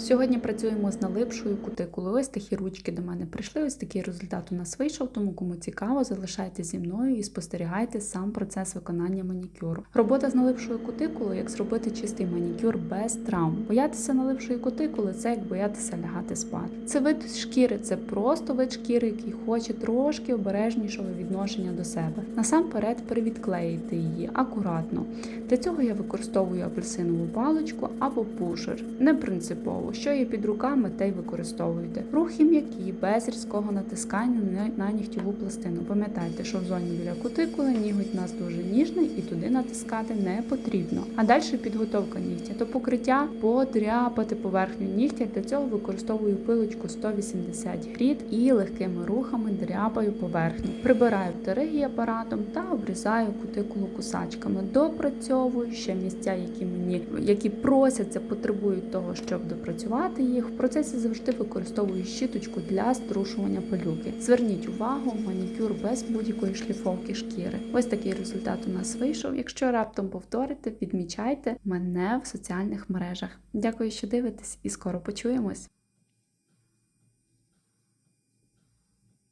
Сьогодні працюємо з налипшою кутикулою. Ось такі ручки до мене прийшли. Ось такий результат у нас вийшов. Тому кому цікаво, залишайтеся зі мною і спостерігайте сам процес виконання манікюру. Робота з налипшою кутикулою, як зробити чистий манікюр без травм. Боятися налипшої кутикули це як боятися лягати спати. Це вид шкіри, це просто вид шкіри, який хоче трошки обережнішого відношення до себе. Насамперед привідклеїти її акуратно. Для цього я використовую апельсинову паличку або пушер. Не принципово, що є під руками, те й використовуйте. Рухи м'які, без різкого натискання на- нігтєву пластину. Пам'ятайте, що в зоні біля кутикули ніготь у нас дуже ніжний і туди натискати не потрібно. А далі підготовка нігтя до покриття, подряпати поверхню нігтя. Для цього використовую пилочку 180 гріт і легкими рухами дряпаю поверхню. Прибираю вториги апаратом та обрізаю кутикулу кусачками. Допрацьовую ще місця, які мені які просяться, потребують того, щоб допрацювати їх. В процесі завжди використовую щіточку для струшування пилюки. Зверніть увагу, манікюр без будь-якої шліфовки шкіри. Ось такий результат у нас вийшов. Якщо раптом повторите, відмічайте мене в соціальних мережах. Дякую, що дивитесь, і скоро почуємось.